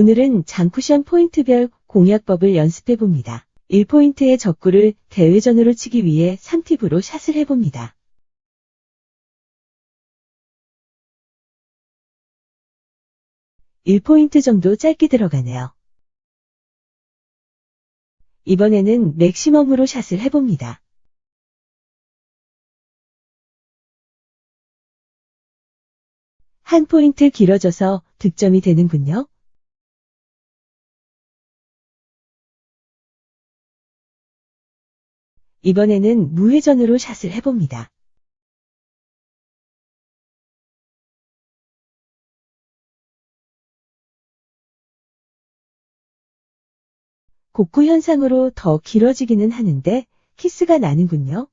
오늘은 장쿠션 포인트별 공략법을 연습해 봅니다. 1포인트의 적구를 대회전으로 치기 위해 3팁으로 샷을 해봅니다. (1포인트) 정도 짧게 들어가네요. 이번에는 맥시멈으로 샷을 해봅니다. 한 포인트 길어져서 득점이 되는군요. 이번에는 무회전으로 샷을 해봅니다. 곡구 현상으로 더 길어지기는 하는데 키스가 나는군요.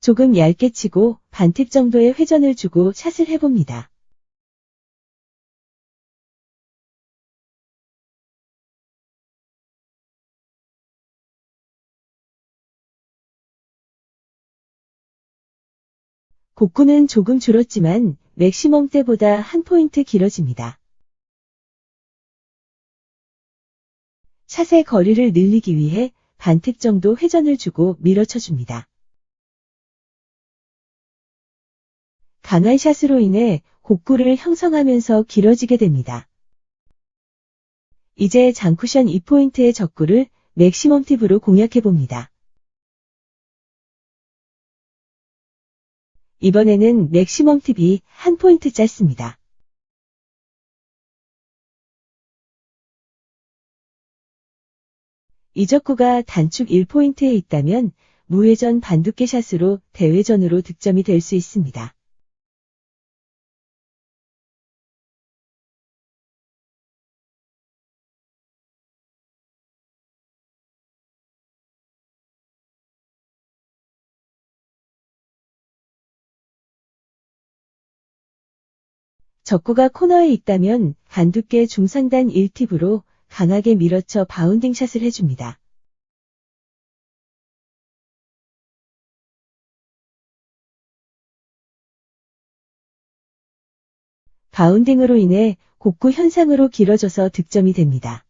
조금 얇게 치고 반팁 정도의 회전을 주고 샷을 해봅니다. 곡구는 조금 줄었지만 맥시멈 때보다 한 포인트 길어집니다. 샷의 거리를 늘리기 위해 반팁 정도 회전을 주고 밀어쳐줍니다. 강한 샷으로 인해 곡구를 형성하면서 길어지게 됩니다. 이제 장쿠션 2포인트의 적구를 맥시멈 팁으로 공략해봅니다. 이번에는 맥시멈 팁이 한 포인트 짧습니다. 이 적구가 단축 1포인트에 있다면 무회전 반두께 샷으로 대회전으로 득점이 될 수 있습니다. 적구가 코너에 있다면 반두께 중상단 1팁으로 강하게 밀어쳐 바운딩 샷을 해줍니다. 바운딩으로 인해 곡구 현상으로 길어져서 득점이 됩니다.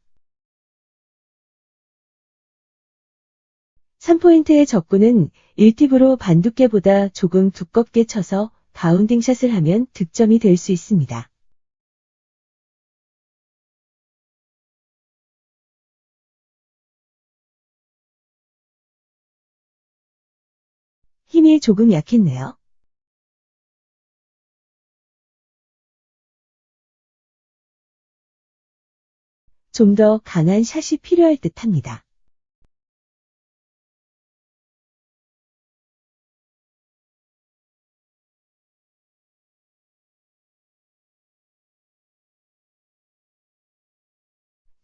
3포인트의 적구는 1팁으로 반두께보다 조금 두껍게 쳐서 바운딩 샷을 하면 득점이 될 수 있습니다. 힘이 조금 약했네요. 좀 더 강한 샷이 필요할 듯 합니다.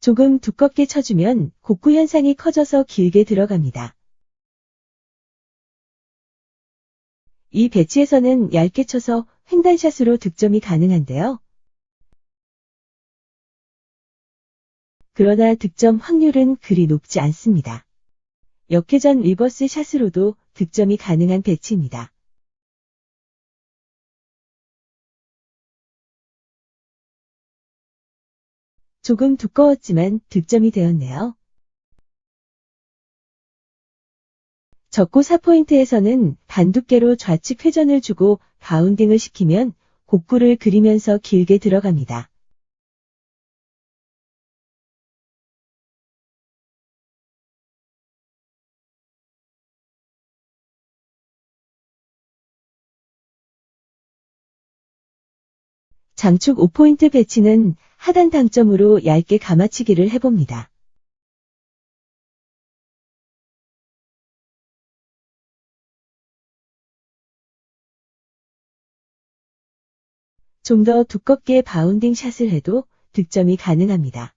조금 두껍게 쳐주면 곡구 현상이 커져서 길게 들어갑니다. 이 배치에서는 얇게 쳐서 횡단샷으로 득점이 가능한데요. 그러나 득점 확률은 그리 높지 않습니다. 역회전 리버스 샷으로도 득점이 가능한 배치입니다. 조금 두꺼웠지만 득점이 되었네요. 적고 4포인트에서는 반두께로 좌측 회전을 주고 바운딩을 시키면 곡구를 그리면서 길게 들어갑니다. 장축 5포인트 배치는 하단 당점으로 얇게 감아치기를 해봅니다. 좀 더 두껍게 바운딩 샷을 해도 득점이 가능합니다.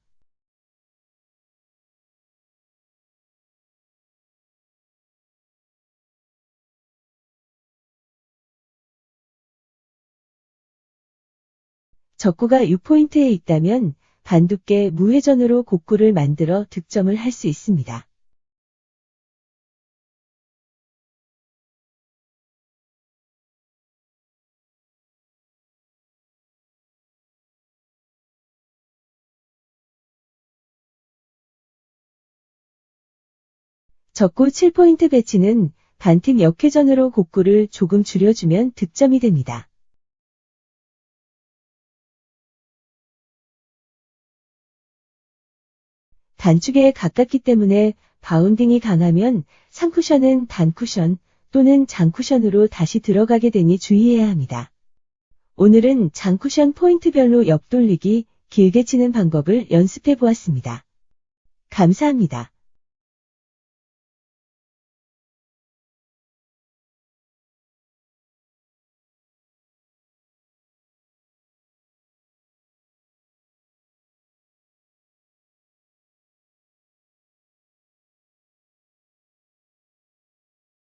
적구가 6포인트에 있다면 반두께 무회전으로 곡구를 만들어 득점을 할 수 있습니다. 적구 7포인트 배치는 반팀 역회전으로 곡구를 조금 줄여주면 득점이 됩니다. 단축에 가깝기 때문에 바운딩이 강하면 상쿠션은 단쿠션 또는 장쿠션으로 다시 들어가게 되니 주의해야 합니다. 오늘은 장쿠션 포인트별로 옆돌리기 길게 치는 방법을 연습해 보았습니다. 감사합니다.